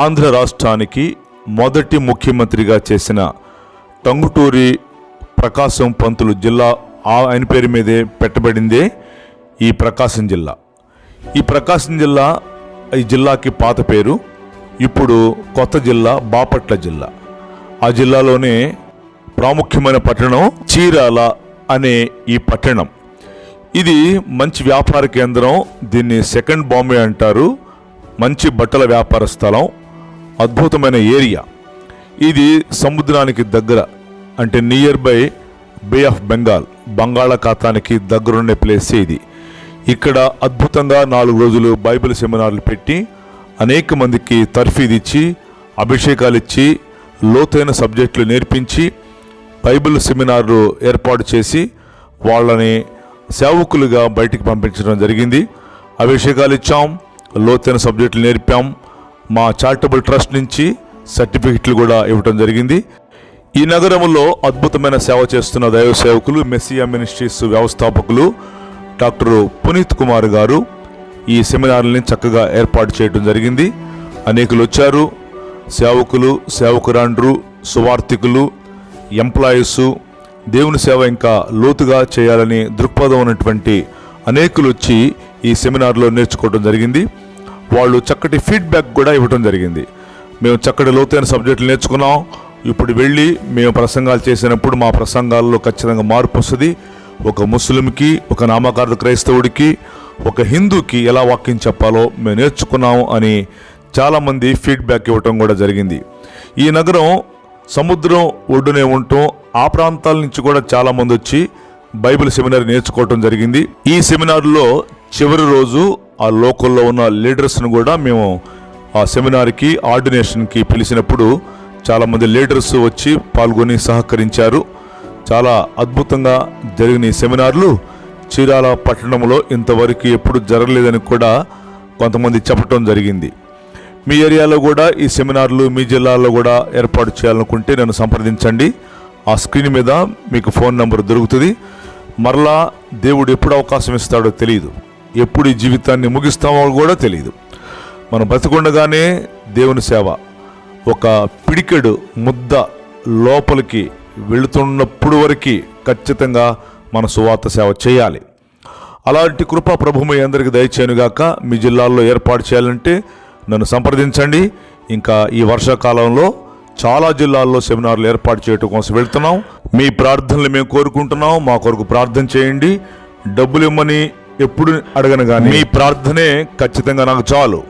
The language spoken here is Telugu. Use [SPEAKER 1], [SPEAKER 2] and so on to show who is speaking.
[SPEAKER 1] ఆంధ్ర రాష్ట్రానికి మొదటి ముఖ్యమంత్రిగా చేసిన టంగుటూరి ప్రకాశం పంతులు జిల్లా ఆయన పేరు మీదే పెట్టబడిందే ఈ ప్రకాశం జిల్లా. ఈ ప్రకాశం జిల్లా ఈ జిల్లాకి పాత పేరు ఇప్పుడు కొత్త జిల్లా బాపట్ల జిల్లా. ఆ జిల్లాలోనే ప్రాముఖ్యమైన పట్టణం చీరాల అనే ఈ పట్టణం. ఇది మంచి వ్యాపార కేంద్రం దీన్ని సెకండ్ బాంబే అంటారు. మంచి బట్టల వ్యాపార స్థలం అద్భుతమైన ఏరియా. ఇది సముద్రానికి దగ్గర అంటే near by bay of Bengal బంగాళాఖాతానికి దగ్గరుండే ప్లేస్ ఇది. ఇక్కడ అద్భుతంగా నాలుగు రోజులు బైబిల్ సెమినార్లు పెట్టి అనేక మందికి తర్ఫీదు ఇచ్చి అభిషేకాలు ఇచ్చి లోతైన సబ్జెక్టులు నేర్పించి బైబిల్ సెమినార్లు ఏర్పాటు చేసి వాళ్ళని సేవకులుగా బయటికి పంపించడం జరిగింది. అభిషేకాలు ఇచ్చాం లోతైన సబ్జెక్టులు నేర్పాం మా చారిటబుల్ ట్రస్ట్ నుంచి సర్టిఫికెట్లు కూడా ఇవ్వడం జరిగింది. ఈ నగరంలో అద్భుతమైన సేవ చేస్తున్న దైవ సేవకులు మెస్సియా మినిస్ట్రీస్ వ్యవస్థాపకులు డాక్టర్ పునీత్ కుమార్ గారు ఈ సెమినార్ని చక్కగా ఏర్పాటు చేయడం జరిగింది. అనేకులు వచ్చారు. సేవకులు సేవకురాండ్రు సువార్థికులు ఎంప్లాయీసు దేవుని సేవ ఇంకా లోతుగా చేయాలని దృక్పథం ఉన్నటువంటి అనేకులు వచ్చి ఈ సెమినార్లో నేర్చుకోవడం జరిగింది. వాళ్ళు చక్కటి ఫీడ్బ్యాక్ కూడా ఇవ్వడం జరిగింది. మేము చక్కటి లోతైన సబ్జెక్టులు నేర్చుకున్నాం. ఇప్పుడు వెళ్ళి మేము ప్రసంగాలు చేసినప్పుడు మా ప్రసంగాల్లో ఖచ్చితంగా మార్పు వస్తుంది. ఒక ముస్లింకి ఒక నామకార్థ క్రైస్తవుడికి ఒక హిందూకి ఎలా వాక్యం చెప్పాలో మేము నేర్చుకున్నాము అని చాలామంది ఫీడ్బ్యాక్ ఇవ్వటం కూడా జరిగింది. ఈ నగరం సముద్రం ఒడ్డునే ఉండటం ఆ ప్రాంతాల నుంచి కూడా చాలామంది వచ్చి బైబిల్ సెమినార్ నేర్చుకోవటం జరిగింది. ఈ సెమినార్లో చివరి రోజు ఆ లోకల్లో ఉన్న లీడర్స్ను కూడా మేము ఆ సెమినార్కి ఆర్డినేషన్కి పిలిచినప్పుడు చాలామంది లీడర్స్ వచ్చి పాల్గొని సహకరించారు. చాలా అద్భుతంగా జరిగిన ఈ సెమినార్లు చీరాల పట్టణంలో ఇంతవరకు ఎప్పుడు జరగలేదని కూడా కొంతమంది చెప్పటం జరిగింది. మీ ఏరియాలో కూడా ఈ సెమినార్లు మీ జిల్లాలో కూడా ఏర్పాటు చేయాలనుకుంటే నన్ను సంప్రదించండి. ఆ స్క్రీన్ మీద మీకు ఫోన్ నెంబర్ దొరుకుతుంది. మరలా దేవుడు ఎప్పుడు అవకాశం ఇస్తాడో తెలియదు ఎప్పుడు ఈ జీవితాన్ని ముగిస్తామో కూడా తెలియదు మనం బతికుండగానే దేవుని సేవ ఒక పిడికెడు ముద్ద లోపలికి వెళుతున్నప్పుడు వరకు ఖచ్చితంగా మన సువార్త సేవ చేయాలి. అలాంటి కృపా ప్రభు అందరికీ దయచేయనుగాక మీ జిల్లాల్లో ఏర్పాటు చేయాలంటే నన్ను సంప్రదించండి. ఇంకా ఈ వర్షాకాలంలో చాలా జిల్లాల్లో సెమినార్లు ఏర్పాటు చేయటం కోసం వెళ్తున్నాం. మీ ప్రార్థనలు మేము కోరుకుంటున్నాం. మా కొరకు ప్రార్థన చేయండి. డబ్బులు ఇమ్మని ఎప్పుడు అడగను కానీ మీ ప్రార్థనే ఖచ్చితంగా నాకు చాలు.